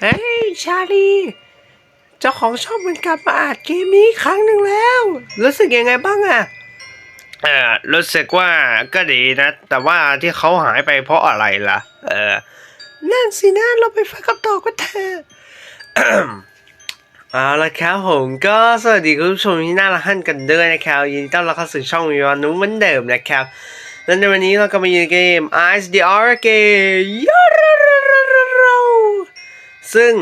เฮ้ยชาลี เจ้าของช่องมันกลับมาอัดเกมนี้อีกครั้งหนึ่งแล้ว รู้สึกยังไงบ้างอะเออรู้สึกว่าก็ดีนะ แต่ว่าที่เขาหายไปเพราะอะไรล่ะ เออนั่นสินะเราไปฟังคำตอบกันเถอะเอาละครับผมก็สวัสดีคุณผู้ชมที่น่ารักท่านกันด้วยนะครับยินดีต้อนรับเข้าสู่ช่องวิวานุเหมือนเดิมนะครับและในวันนี้เราก็มาอยู่ในเกม Ice the o r a g a y ซึ่ง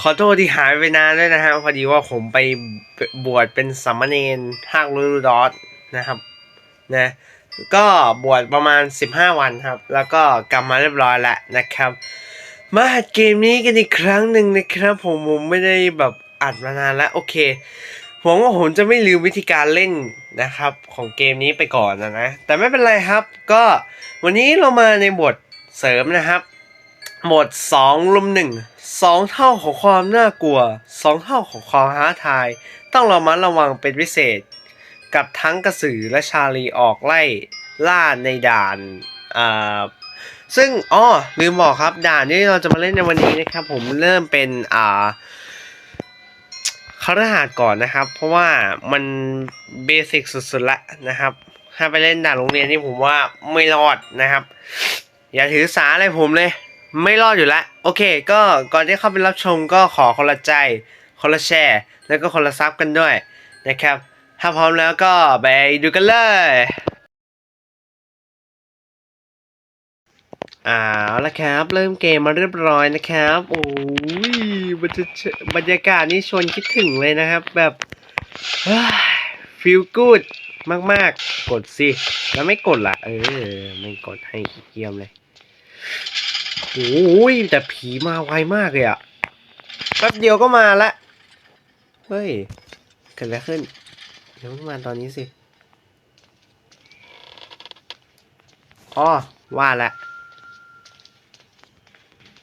ขอโทษที่หายไปนานด้วยนะฮะพอดีว่าผมไปบวชเป็นสามเณรภาคลูดอสนะครับนะก็บวชประมาณ 15 วันครับ แล้วก็กลับมาเรียบร้อยแล้วนะครับ มาอัดเกมนี้กันอีกครั้งหนึ่งนะครับผมผมไม่ได้แบบอัดมานานแล้วโอเคหวังว่าผมจะไม่ลืมวิธีการเล่นนะครับของเกมนี้ไปก่อนนะนะแต่ไม่เป็นไรครับ ก็วันนี้เรามาในบทเสริมนะครับ บท2ลุม1 2เท่าของความน่ากลัว2เท่าของความท้าทาย ต้องระมัดระวังเป็นพิเศษ กับทั้งกระสือและชาลีออกไล่ล่าในด่านอ่าซึ่งอ๋อลืมบอกครับด่านที่เราจะมาเล่นในวันนี้นะครับ ผมเริ่มเป็นอ่าคารหาสน์ก่อนนะครับ เพราะว่ามันเบสิกสุดๆละนะครับ ถ้าไปเล่นด่านโรงเรียนนี่ผมว่าไม่รอดนะครับ อย่าถือสาอะไรผมเลย ไม่รอดอยู่แล้วโอเค ก็ก่อนที่เข้าไปรับชมก็ขอคนละใจ คนละแชร์ แล้วก็คนละซับกันด้วยนะครับ ถ้าพร้อมแล้วก็ไปดูกันเลยเอาละครับ เริ่มเกมมาเรียบร้อยนะครับ โอ้ยบรรยาบรรยากาศนี่ชวนคิดถึงเลยนะครับ แบบฟิลกูดมาก ๆ กดสิ แล้วไม่กดละเออ ไม่กดให้เยี่ยมเลย โอ้ยแต่ผีมาไวมากเลยอะแป๊บเดียวก็มาละ เฮ้ย เกิดอะไรขึ้น เดี๋ยวมันมาตอนนี้สิอ๋อว่าละ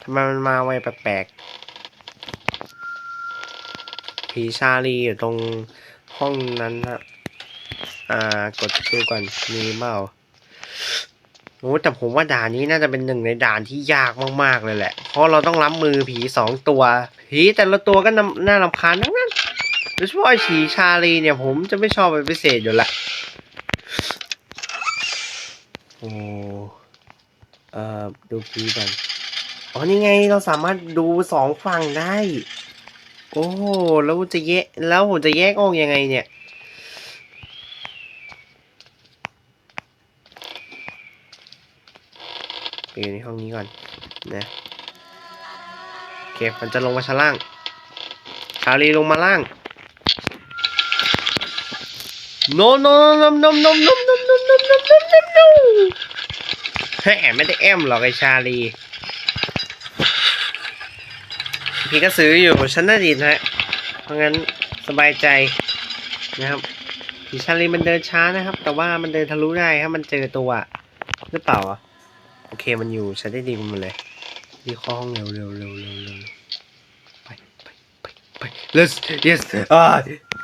ทำไมมันมาไวแปลกๆ ผีชาลีอยู่ตรงห้องนั้นนะอ่า กดดูก่อน มีเปล่า โอ้แต่ผมว่าด่านนี้น่าจะเป็นหนึ่งในด่านที่ยากมากๆเลยแหละ เพราะเราต้องรับมือผีสองตัว ผีแต่ละตัวก็น่าน่ารำคาญทั้งนั้นโดยเฉพาะไอ้ผีชาลีเนี่ยผมจะไม่ชอบเป็นพิเศษอยู่ละโอ้เอ่อดูผีก่อนอ๋อนี่ไงเราสามารถดูสองฝั่งได้ โอ้แล้วจะแยกแล้วผมจะแยกออกยังไงเนี่ย ไป อยู่ในห้องนี้ก่อนนะโอเคมันจะลงมาชั้นล่าง ชาลีลงมาล่าง no no no no no no no no no no no no no แหมไม่ได้แอมหรอกไอชาลี พี่ก็ซื้ออยู่ชั้นหน้าดินฮะ เพราะงั้นสบายใจนะครับผีชาลีมันเดินช้านะครับ แต่ว่ามันเดินทะลุได้ถ้ามันเจอตัวหรือเปล่าอะ โอเคมันอยู่ชั้นได้ดีมันหมดเลยรีคอห้องเร็วเร็วเร็วเร็วเร็วไปไปไปไป let's yes อ่า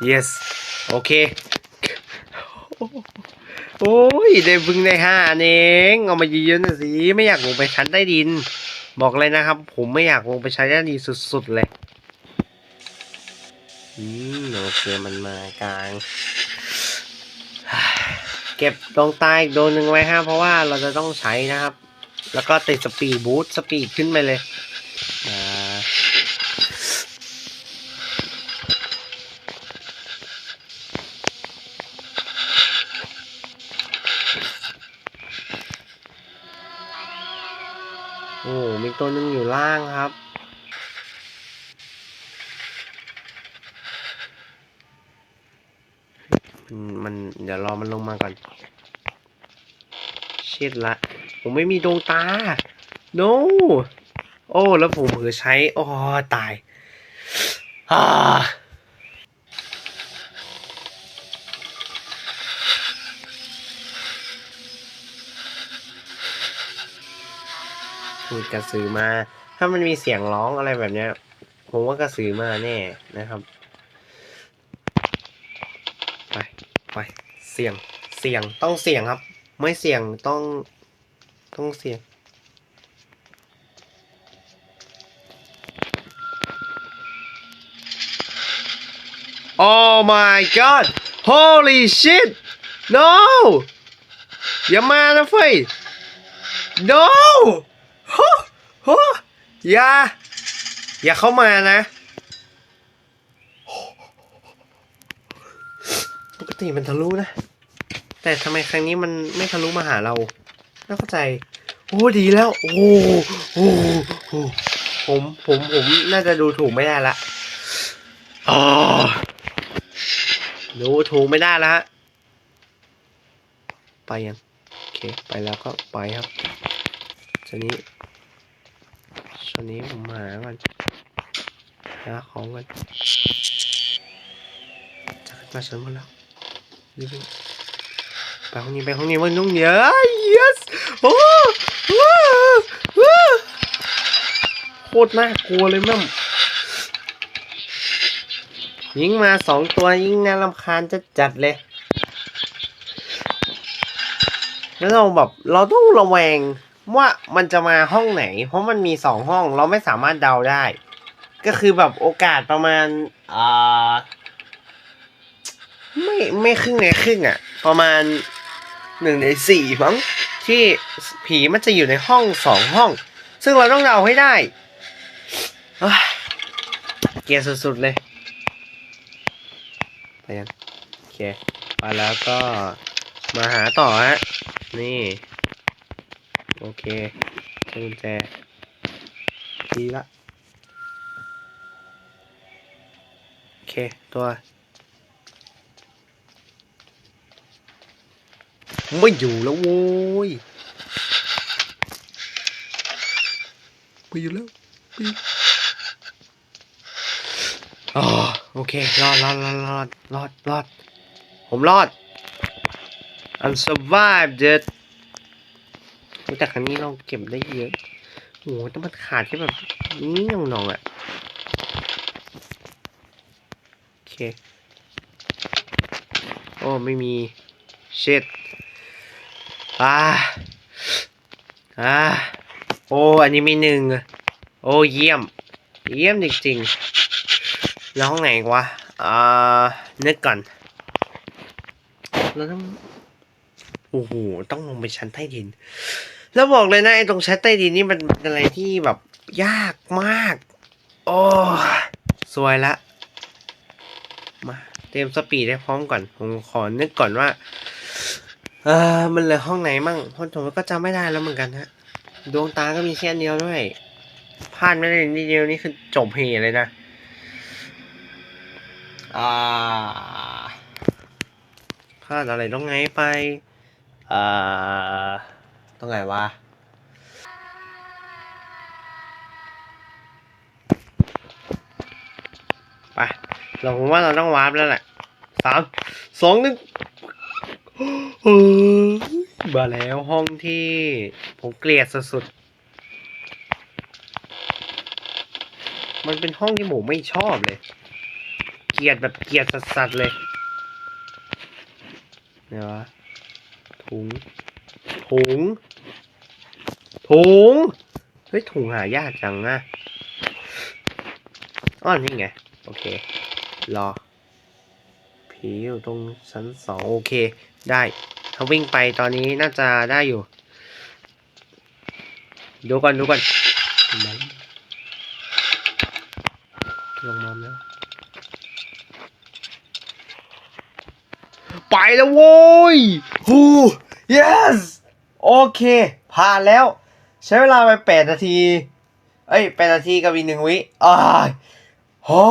yes โอเคโอ้ยได้บึงได้ห้าอันเองเอามาเยอะๆน่อยสิไม่อยากลงไปชั้นใต้ดิน บอกเลยนะครับ ผมไม่อยากลงไปใช้ด้านดีสุดๆเลยอืมโอเคมันมากลางเก็บดวงตาอีกดวงหนึ่งไว้ฮะเพราะว่าเราจะต้องใช้นะครับ แล้วก็ติดสปีดบูทสปีดขึ้นไปเลยอ่าโอ้มีตัวหนึ่งอยู่ล่างครับมมันเดี๋ยวรอมันลงมาก่อนเช็ดละ ผมไม่มีดวงตา no โอ้ แล้วผมเผลอใช้อ๋อตายอ่าพูดกระสือมา ถ้ามันมีเสียงร้องอะไรแบบเนี้ย ผมว่ากระสือมาแน่นะครับ ไป ไป เสียง เสียง ต้องเสียงครับ ไม่เสียงต้อง ต้องเสียงโอ้ my god holy shit no อย่ามานะเฟย no ฮฮอย่า อย่าเข้ามานะปกติมันทะลุนะ แต่ทำไมครั้งนี้มันไม่ทะลุมาหาเรา ไม่เข้าใจ โอ้ดีแล้ว โอ้โอ้โอ้ผมผมผมน่าจะดูถูกไม่ได้ละอ๋อดูถูกไม่ได้แล้วฮะไปยังโอเคไปแล้วก็ไปครับชนนี้ชนนี้ผมหาก่อนหาของก่อนจะขึ้นมาชั้นบนแล้วรีบ ไปห้องนี้ไปห้องนี้มันต้องเยอะ yes โอ้โอ้โอ้โคตรน่ากลัวเลยแม่มยิงมาสองตัวยิงน่ารำคาญจะจัดเลย แล้วเราแบบเราต้องระแวงว่ามันจะมาห้องไหน เพราะมันมีสองห้องเราไม่สามารถเดาได้ ก็คือแบบโอกาสประมาณอ่าไม่ไม่ครึ่งในครึ่งอะประมาณ หนึ่งในสี่มั้งที่ผีมันจะอยู่ในห้องสองห้อง ซึ่งเราต้องเดาให้ได้เกลียดสุดๆเลยไปยังโอเคไปแล้วก็มาหาต่อฮะ นี่ โอเคกุญแจดีละ โอเค ตัว ไม่อยู่แล้วโว้ยไม่อยู่แล้วอ๋อโอเค รอดรอดรอดรอดรอดรอด ผมรอด I'm survived it แต่ครั้งนี้เราเก็บได้เยอะโอ้โหแต่มันขาดแค่แบบนี้หน่องๆอะ โอเค โอ้ ไม่มี shit อ่าอ่าโอ้อันนี้มีหนึ่งโอ้เยี่ยม เยี่ยมจริงๆแล้วห้องไหนวะอ่านึกก่อนแล้วต้องโอ้โหต้องลงไปชั้นใต้ดิน แล้วบอกเลยนะไอ้ตรงชั้นใต้ดินนี่มันเป็นอะไรที่แบบยากมาก โอ้สวยละ มาเตรียมสปีดให้พร้อมก่อน ผมขอนึกก่อนว่า เออมันเหลือห้องไหนมั่งเพราะผมก็จำไม่ได้แล้วเหมือนกันฮะ ดวงตาก็มีแค่อันเดียวด้วยพลาดไม่ได้นิดเดียวนี่คือจบเพเลยนะอ่าพลาดอะไรต้องไงไปอ่าต้องไงวะไปเราผมว่าเราต้องวาร์ปแล้วแหละสามสองหนึ่ง มาแล้วห้องที่ผมเกลียดสุดๆ มันเป็นห้องที่ผมไม่ชอบเลย เกลียดแบบเกลียดสัสๆเลยเนี่ยวะถุง ถุง ถุง เฮ้ย ถุงหายากจังนะอ้อนี่ไง โอเค รอ ผีอยู่ตรงชั้นสองโอเค ได้ถ้าวิ่งไปตอนนี้น่าจะได้อยู่ ดูก่อนดูก่อนมาแล้วลงมาแล้วไปแล้วโว้ยฮู yes โอเค ผ่านแล้ว ใช้เวลาไปแปดนาที เอ้ยแปดนาทีกับอีกหนึ่งวิอ้าโอ้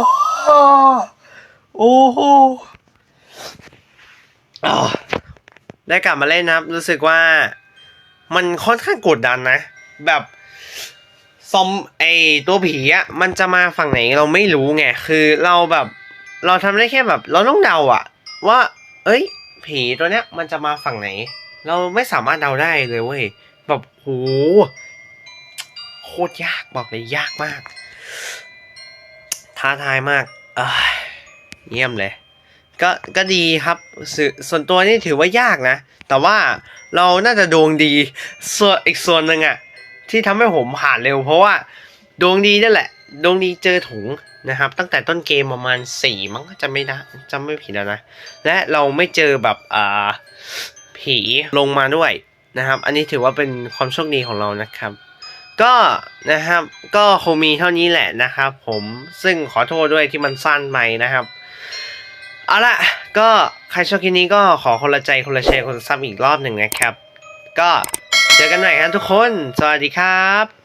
โห ได้กลับมาเล่นนะครับ รู้สึกว่ามันค่อนข้างกดดันนะ แบบซอมไอตัวผีอะมันจะมาฝั่งไหนเราไม่รู้ไง คือเราแบบ เราทำได้แค่แบบ เราต้องเดาอะว่า เอ้ย ผีตัวเนี้ย มันจะมาฝั่งไหน เราไม่สามารถเดาได้เลยเว้ยแบบโหโคตรยากบอกเลยยากมาก ท้าทายมาก เอ้ยเยี่ยมเลย ก็ก็ดีครับสส่วนตัวนี่ถือว่ายากนะ แต่ว่าเราน่าจะดวงดีส่วนอีกส่วนหนึ่งอะที่ทำให้ผมผ่านเร็ว เพราะว่าดวงดีนั่นแหละ ดวงดีเจอถุงนะครับ ตั้งแต่ต้นเกมประมาณสี่มั้งจะไม่ได้จำไม่ผิดแล้วนะ และเราไม่เจอแบบอ่าผีลงมาด้วยนะครับ อันนี้ถือว่าเป็นความโชคดีของเรานะครับ ก็นะครับก็คงมีเท่านี้แหละนะครับ ผมซึ่งขอโทษด้วยที่มันสั้นไปนะครับ เอาละก็ใครชอบคลิปนี้ก็ขอคนละใจคนละแชร์คนละซับอีกรอบหนึ่งนะครับ ก็เจอกันใหม่ครับทุกคน สวัสดีครับ